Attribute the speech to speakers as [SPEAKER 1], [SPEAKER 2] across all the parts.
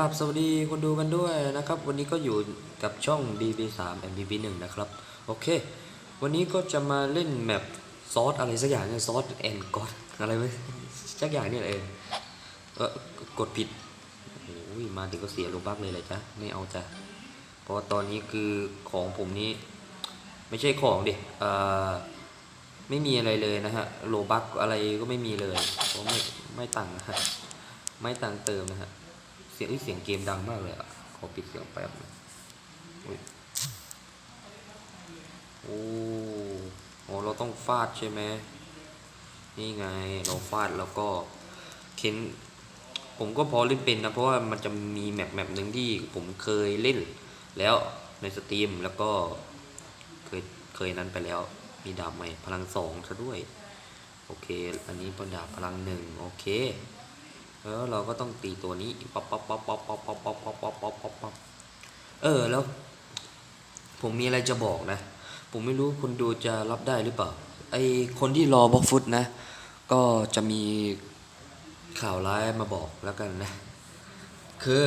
[SPEAKER 1] รับสวัสดีคนดูกันด้วยนะครับ วันนี้ก็อยู่กับช่อง BB3 MBB1 นะครับ โอเค วันนี้ก็จะมาเล่นแมปซอสอะไรสักอย่างเนี่ยซอสแอนก็อดอะไรไหมสักอย่างเนี่ยเองเออกดผิดโอ้ยมาถึงก็เสียลูกบักเลยเลยจ้ะไม่เอาจ้ะเพราะตอนนี้คือของผมนี้ไม่ใช่ของเด็กเอ่อไม่มีอะไรเลยนะฮะโลบักอะไรก็ไม่มีเลยเพราะไม่ไม่ตังนะฮะไม่ตังเติมนะฮะ สียงเสียงเกมดังมากเลยอะขอปิดเสียงแป๊บโอ้โหเราต้องฟาดใช่ไหมนี่ไงเราฟาดแล้วก็เค้นผมก็พอเล่นเป็นนะเพราะว่ามันจะมีแมปแมปหนึ่งที่ผมเคยเล่น แล้วในสตรีมแล้วก็เคยเคยนั้นไปแล้ว มีดาบใหม่พลังสองซะด้วย โอเค อันนี้เป็นดาบพลังหนึ่งโอเค แล้วเราก็ต้องตีตัวนี้ป๊อปป๊อปป๊อปป๊อปป๊อปป๊อปป๊อปป๊อปป๊อปป๊อปเออแล้ว ผมมีอะไรจะบอกนะ ผมไม่รู้คนดูจะรับได้หรือเปล่าไอคนที่รอบล็อกฟุตนะ ก็จะมีข่าวร้ายมาบอกแล้วกันนะ คือ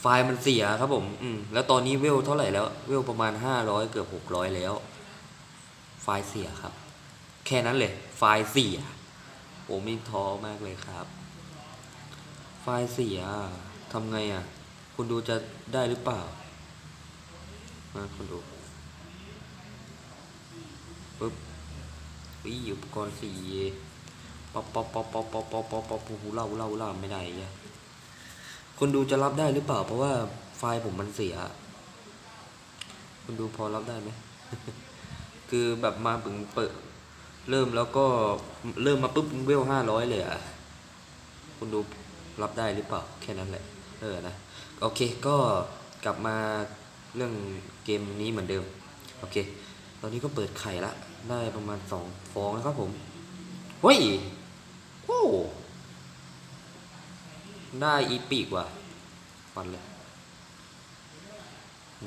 [SPEAKER 1] ไฟล์มันเสียครับผมอืมแล้วตอนนี้เวลเท่าไหร่แล้ว เวลประมาณ 500 เกือบ 600 แล้ว ไฟล์เสียครับ แค่นั้นเลย ไฟล์เสีย โอ้มีท้อมากเลยครับ ไฟล์เสียทำไงอะ คุณดูจะได้หรือเปล่า มาคุณดูปึ๊บปีอุปกรณ์สีป๊อปป๊อปป๊อปป๊อปป๊อปป๊อปป๊อปป๊อปหูเล่าเล่าเล่าไม่ได้ยังคุณดูจะรับได้หรือเปล่า เพราะว่าไฟล์ผมมันเสีย คุณดูพอรับได้ไหม คือแบบมาเปิด เริ่มแล้วก็เริ่มมาปุ๊บเวลห้าร้อยเลยอะ คุณดูรับได้หรือเปล่า แค่นั้นแหละ เออนะ โอเคก็กลับมาเรื่องเกมนี้เหมือนเดิม โอเค ตอนนี้ก็เปิดไข่ละ ได้ประมาณสองฟองนะครับผมเฮ้ยโอ้ได้อีปีกว่าฟันเลย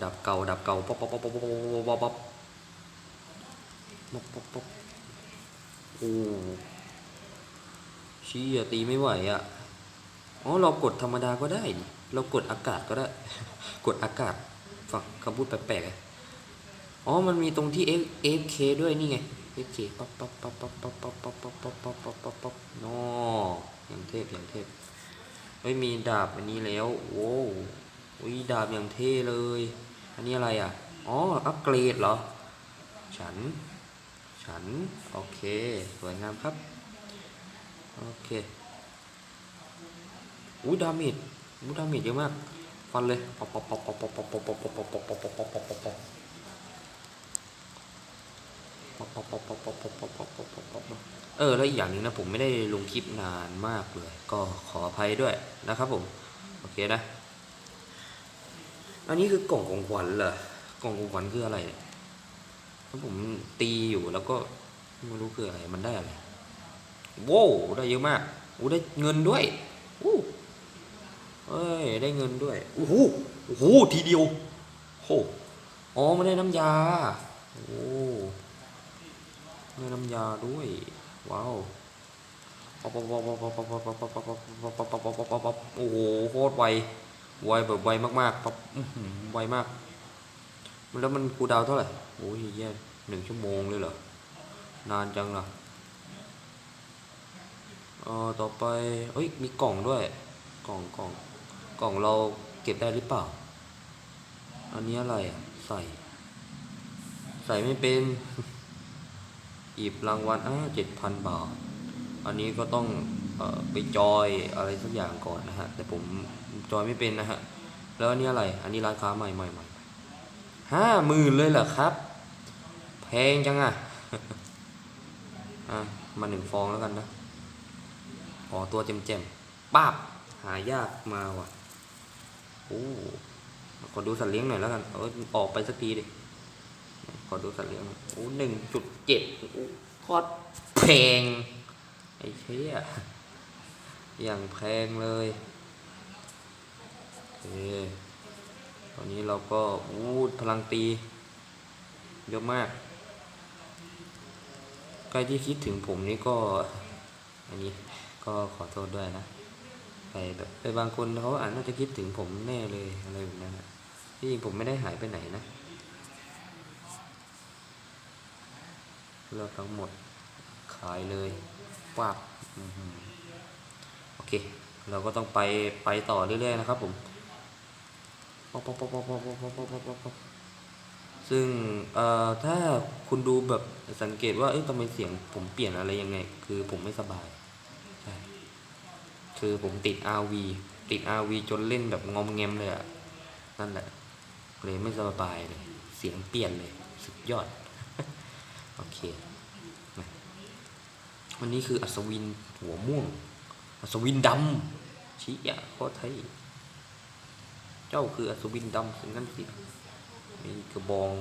[SPEAKER 1] ดับเก่า ดับเก่าป๊อปป๊อปป๊อปป๊อปป๊อปป๊อปป๊อปป๊อปป๊อป โอ้ชี้อะตีไม่ไหวอะ่ะอ๋อเรากดธรรมดาก็ได้เรากดอากาศก็ได้ กดอากาศฝักคำพูดแปลกๆอ๋อมันมีตรงที่ F F K ด้วยนี่ไง F K ป๊อปป๊อปป๊อปป๊อปป๊อปป๊อปป๊อปป๊อปป๊อปป๊อปั๊บปั๊อปั๊บนออย่างเทพอย่างเทพเฮ้ยมีดาบอันนี้แล้วโว้วิดาบอย่างเทพเลย อันนี้อะไรอะ อ๋อ อัปเกรดเหรอ ฉัน ฉัน โอเค สวยงามครับ โอเคอู้ดามิดอู้ดามิดเยอะมาก ฟันเลยปอปอปอปอปอปอปอปอปอปอปอปอปอปอปอปอปอเออ แล้วอีกอย่างนึงนะผมไม่ได้ลงคลิปนานมากเลย ก็ขออภัยด้วยนะครับผม โอเคนะ อันนี้คือกล่องของขวัญเหรอกล่องของขวัญคืออะไรเนี่ย แล้วผมตีอยู่แล้วก็ไม่รู้คืออะไรมันได้อะไรโว้ได้เยอะมากอู้ได้เงินด้วยอู้เอ้ยได้เงินด้วยโอ้โหโอ้โหทีเดียวโหอ๋อมัได้น้ำยาโอ้ได้น้ำยาด้วยว้าวโอ้โหโคตรไวไวแบบไวมากๆไวมาก แล้วมันคูดาวเท่าไหร่โอ้ยแย่หนึ่งชั่วโมงเลยเหรอ นานจังล่ะเออต่อไปเอ้ย มีกล่องด้วย กล่องกล่องกล่องเราเก็บได้หรือเปล่า อันนี้อะไรอะ ใส่ ใส่ไม่เป็นอีบรางวัลอ่าเจ็ดพันบาท อันนี้ก็ต้องเออไปจอยอะไรสักอย่างก่อนนะฮะ แต่ผมจอยไม่เป็นนะฮะ แล้วอันนี้อะไร อันนี้ร้านค้าใหม่ใหม่ใหม่ ห้าหมื่นเลยเหรอครับ แพงจังอะอะ มาหนึ่งฟองแล้วกันนะอ๋อตัวเจมเจมๆป้าบ หายากมาว่ะ โอ้ ขอดูสัตว์เลี้ยงหน่อยแล้วกันเออออกไปสักทีดิ ขอดูสัตว์เลี้ยง โอ้หนึ่งจุดเจ็ดโคตรแพง ไอ้เชี่ยอย่างแพงเลย โอเค อนนี้เราก็วูดพลังตี เยอะมาก ใครที่คิดถึงผมนี่ก็ อันนี้ก็ขอโทษด้วยนะไปแบบไปบางคนเขาอาจน่าจะคิดถึงผมแน่เลยอะไรแบบนั้นอะที่จริงผมไม่ได้หายไปไหนนะเลือกทั้งหมดขายเลยปากอื้อหือโอเค เราก็ต้องไปไปต่อเรื่อยๆนะครับผม ป๊อกป๊อกป๊อกป๊อกป๊อกป๊อกป๊อกป๊อกป๊อกป๊อกซึ่งเอ่อถ้าคุณดูแบบสังเกตว่าเอ้ยทำไมเสียงผมเปลี่ยนอะไรยังไง คือผมไม่สบายใช่คือผมติด RV ติด RV จนเล่นแบบงอมแงมเลยอะนั่นแหละเลยไม่สบายเลย เสียงเปลี่ยนเลย สุดยอด โอเควันนี้คืออัศวินหัวม่วง อัศวินดำชี้อะโคตรไทย เจ้าคืออัศวินดำสิงั้นสิมีกระบอง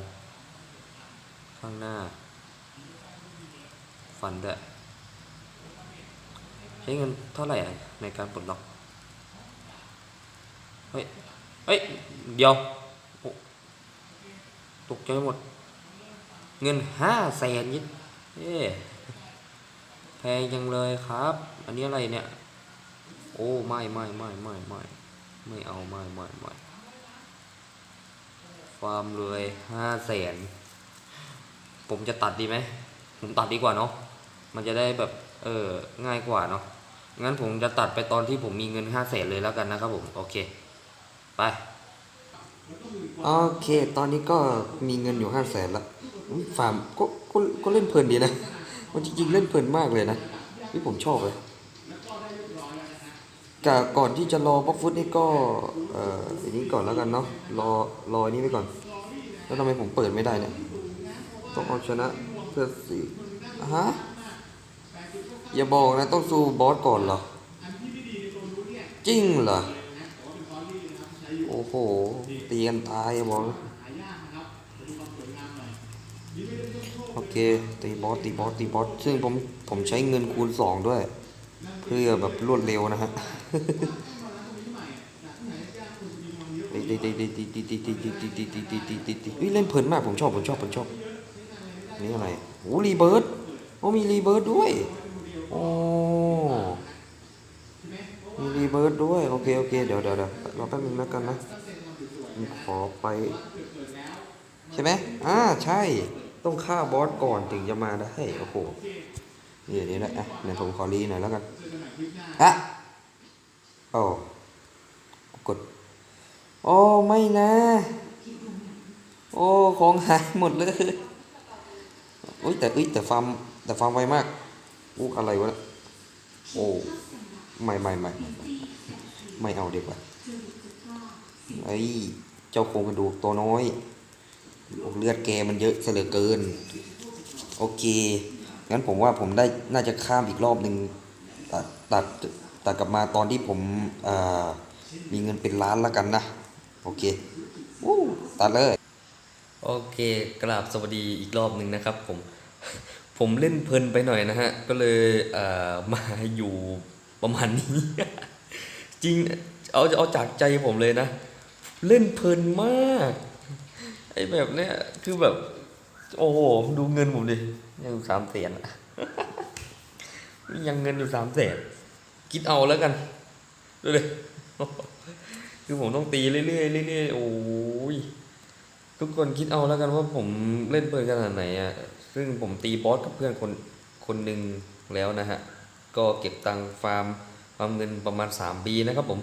[SPEAKER 1] ข้างหน้า ฟันด้วยใช้เงินเท่าไหร่ในการปลดล็อก เฮ้ย เฮ้ย เดี๋ยวตกใจหมด เงินห้าแสนยิดเอ๊แพงจังเลยครับ อันนี้อะไรเนี่ย โอ้ ไม่ไม่ไม่ไม่ไม่ ไม่เอาไม่ไม่ไม่ฟาร์มเลยห้าแสนผมจะตัดดีไหมผมตัดดีกว่าเนาะมันจะได้แบบเออง่ายกว่าเนาะงั้นผมจะตัดไปตอนที่ผมมีเงินห้าแสนเลยแล้วกันนะครับผมโอเคไป
[SPEAKER 2] โอเค ตอนนี้ก็มีเงินอยู่ห้าแสนละฟาร์มก็ก็ก็เล่นเพลินดีนะมันจริงๆเล่นเพลินมากเลยนะนี่ผมชอบเลย กะก่อนที่จะรอบล็อกฟุตนี่ก็เอ่ออันนี้ก่อนแล้วกันเนาะรอรออันนี้ไว้ก่อน แล้วทำไมผมเปิดไม่ได้เนี่ยต้องเอาชนะเพื่อสิฮะอย่าบอกนะต้องสู้บอสก่อนเหรอจริงเหรอโอ้โหตีกันตายอะบอกโอเคตีบอสตีบอสตีบอสซึ่งผมผมใช้เงินคูณสองด้วย เพื่อแบบรวดเร็วนะฮะ ตีตีตีตีตีตีตีตีตีตีตีตีตีตีตีเฮ้ยเล่นเพลินมากผมชอบผมชอบผมชอบนี่อะไรโอ้รีเบิร์ดโอ้มีรีเบิร์ดด้วยโอ้มีรีเบิร์ดด้วยโอเคโอเคเดี๋ยวเดี๋ยวเดี๋ยวรอแป๊บนึงแล้วกันนะผมขอไป ใช่ไหมอ่าใช่ต้องฆ่าบอสก่อนถึงจะมาได้โอ้โหนี่เดี๋ยวนี้แหละอะเดี๋ยวผมขอรีหน่อยแล้วกันอะ โอ้กด โอ้ไม่นะ โอ้ของหายหมดเลยอุ้ยแต่อุ้ยแต่ฟาร์มแต่ฟาร์มไวมากอู้อะไรวะโอ้ไม่ไม่ไม่ไม่ไม่ไม่เอาเดีกว่าไอ้เจ้าโครงกระดูกตัวน้อยอเลือดแกมันเยอะเสหลือเกิน โอเคงั้นผมว่าผมได้น่าจะข้ามอีกรอบหนึ่งตัดตัด ตัดกลับมาตอนที่ผมมีเงินเป็นล้านแล้วกันนะ โอเควู้ตัดเลย
[SPEAKER 1] โอเค กราบสวัสดีอีกรอบหนึ่งนะครับผม ผมเล่นเพลินไปหน่อยนะฮะ ก็เลยเมาอยู่ประมาณนี้ จริง เอาเอาจากใจผมเลยนะ เล่นเพลินมาก ไอ้แบบเนี้ยคือแบบ โอ้โห ดูเงินผมดิ ยังสามแสนอะยังเงินอยู่สามแสน คิดเอาแล้วกันดูเลยคือผมต้องตีเรื่อยๆเรื่อยๆโอ้ยทุกคนคิดเอาแล้วกันว่าผมเล่นเพลินขนาดไหนอะซึ่งผมตีบอสกับเพื่อนคนคนหนึ่งแล้วนะฮะ ก็เก็บตังฟาร์มฟาร์มเงินประมาณ3ปีนะครับผม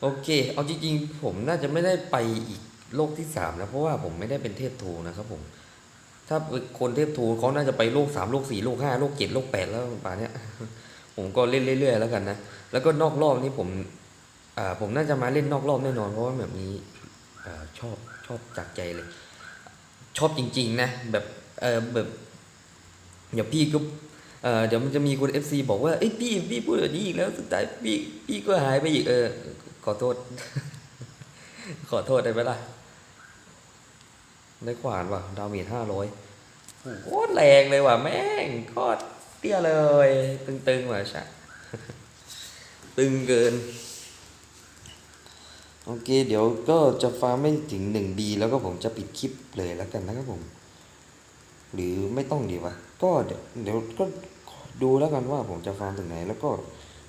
[SPEAKER 1] โอเค เอาจริงๆ ผมน่าจะไม่ได้ไปอีกโลกที่สามนะเพราะว่าผมไม่ได้เป็นเทพทูนะครับผม ถ้าเป็นคนเทพทูเขาน่าจะไปโลกสามโลกสี่โลกห้าโลกเจ็ดโลกแปดแล้วป่านนี้ ผมก็เล่นเรื่อยๆแล้วกันนะ แล้วก็นอกรอบนี้ผมอ่าผมน่าจะมาเล่นนอกรอบแน่นอน เพราะว่าแบบนี้อ่ชอบชอบจากใจเลย ชอบจริง ๆ นะ แบบเออแบบเดี๋ยวพี่ก็เออเดี๋ยวมันจะมีคนเอฟซีบอกว่าเอ้ยพี่พี่พูดแบบนี้อีกแล้วสุดท้ายพี่พี่ก็หายไปอีกเออขอโทษ ขอโทษได้ไหมล่ะได้ขวานว่ะดาเมจห้าร้อยโคตรแรงเลยว่ะแม่งโคตร เตี้ยเลย ตึงๆว่ะชะตึงเกิน
[SPEAKER 2] โอเค เดี๋ยวก็จะฟาร์มไม่ถึง 1B แล้วก็ผมจะปิดคลิปเลยแล้วกันนะครับผม หรือไม่ต้องดีวะ ก็เดี๋ยวเดี๋ยวก็ดูแล้วกันว่าผมจะฟาร์มถึงไหน แล้วก็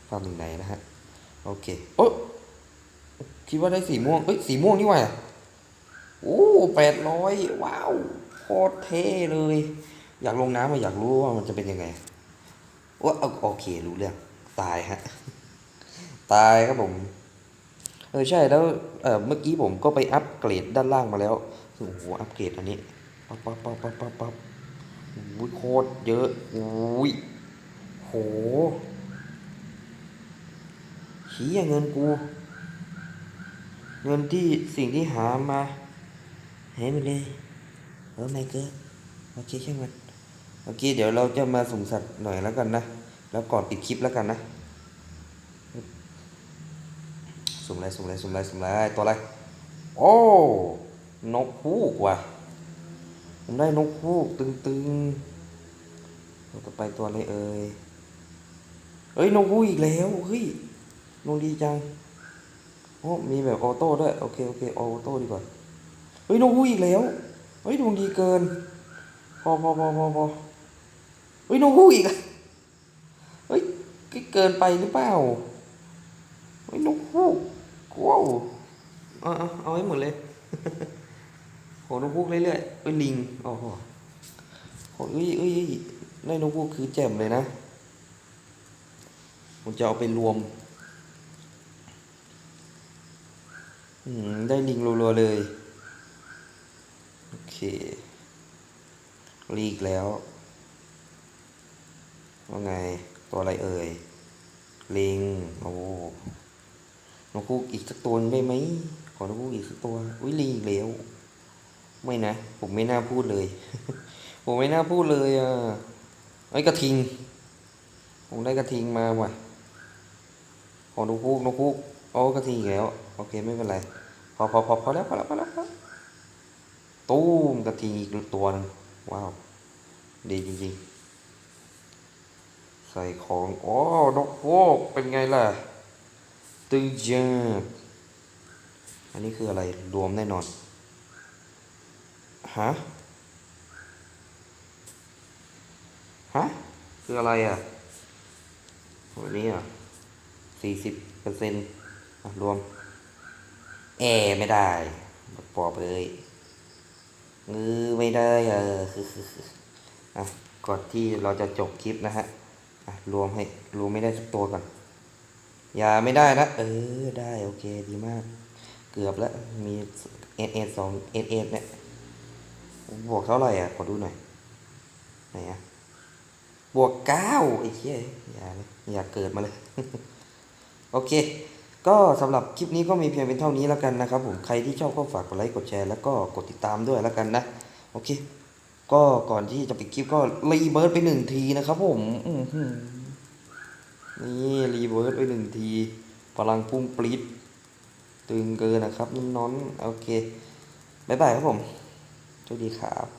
[SPEAKER 2] ฟาร์มถึงไหนนะฮะ โอเค โอ้คิดว่าได้สีม่วง เอ้ย สีม่วงนี่ว่าโอ้แปดร้อยว้าวโคตรเท่เลย อยากลงน้ำมาอยากรู้ว่ามันจะเป็นยังไง ว่าโอเครู้เรื่อง ตายฮะ ตายครับผม เออใช่แล้วเออเมื่อกี้ผมก็ไปอัปเกรดด้านล่างมาแล้วโอ้โหอัปเกรดอันนี้ปั๊บปั๊บปั๊บปั๊บปั๊บปั๊บโอ้ยโคตรเยอะโอ้ยโหเฮียเงินกู เงินที่สิ่งที่หามาหายหมดเลยโอ้ไม่เกิดโอเคใช่างมั นโอเคเดี๋ยวเราจะมาสุ่มสัตว์หน่อยแล้วกันนะ แล้วก่อนปิดคลิปแล้วกันนะ สุ่มอะไรสุ่มอะไรสุ่มอะไรสุ่มอะไรตัวอะไร โอ้นกฮูกว่ะผมได้นกฮูกตึงตึงๆตัวต่อไปตัวอะไรเอ่ยเอ้ยนกฮูกอีกแล้วเฮ้ยนกดีจังโอ้มีแบบออโต้ด้วยโอเคโอเคออโต้ดีกว่าเฮ้ยนกฮูกอีกแล้วเฮ้ยดวงดีเกินพอพอพอพอพอ เฮ้ยนกฮูกอีกเฮ้ยเกินไปหรือเปล่าเฮ้ยนกฮูกว้าวเอาเอาเอาให้หมดเลยโหนกฮูกเรื่อยๆเอ้ยลิงโอ้โหโหเอ้ยเอ้ยเอ้ยได้นกฮูกคือแจ่มเลยนะผมจะเอาไปรวมอืมได้ลิงรัวๆเลย โอเคลีกแล้ว ว่าไง ตัวอะไรเอ่ย ลิง โอ้นกฮูกอีกสักตัวได้ไหม ขอนกฮูกอีกสักตัว อุ้ยลิงอีกแล้ว ไม่นะ ผมไม่น่าพูดเลย ผมไม่น่าพูดเลยอะไอ้กระทิง ผมได้กระทิงมาว่ะ ขอนกฮูกนกฮูกโอ้กระทิงอีกแล้ว โอเคไม่เป็นไร พอพอพอพอแล้วพอแล้วพอแล้วตู้มกระทิงอีกตัวหนึงว้าว ดีจริงๆ ใส่ของโอ้นกฮูกเป็นไงล่ะ ตึงจังอันนี้คืออะไรรวมแน่นอน ฮะ ฮะ คืออะไรอะวันนี้อะสี่สิบเปอร์เซ็นต์รวม แอไม่ได้ปอบเลยงือไม่ได้เอออะก่อนที่เราจะจบคลิปนะฮะ รวมให้รวมไม่ได้สักตัวก่อน อย่าไม่ได้นะเออได้โอเคดีมาก เกือบแล้วมีเอเอสองเอเอสเนี่ยบวกเท่าไหร่อะขอดูหน่อยไหนอะบวกเก้าไอ้เหี้ยอย่าเลยอย่าเกิดมาเลย โอเค ก็สำหรับคลิปนี้ก็มีเพียงเป็นเท่านี้แล้วกันนะครับผมใครที่ชอบก็ฝากกดไลค์กดแชร์แล้วก็กดติดตามด้วยแล้วกันนะ โอเค ก็ก่อนที่จะปิดคลิปก็รีเบิร์ดไปหนึ่งทีนะครับผมนี่รีเบิร์สไปหนึ่งทีพลังพุ่งปรี๊ดตึงเกินนะครับน้อนๆโอเค บ๊ายบายครับผมสวัสดีครับ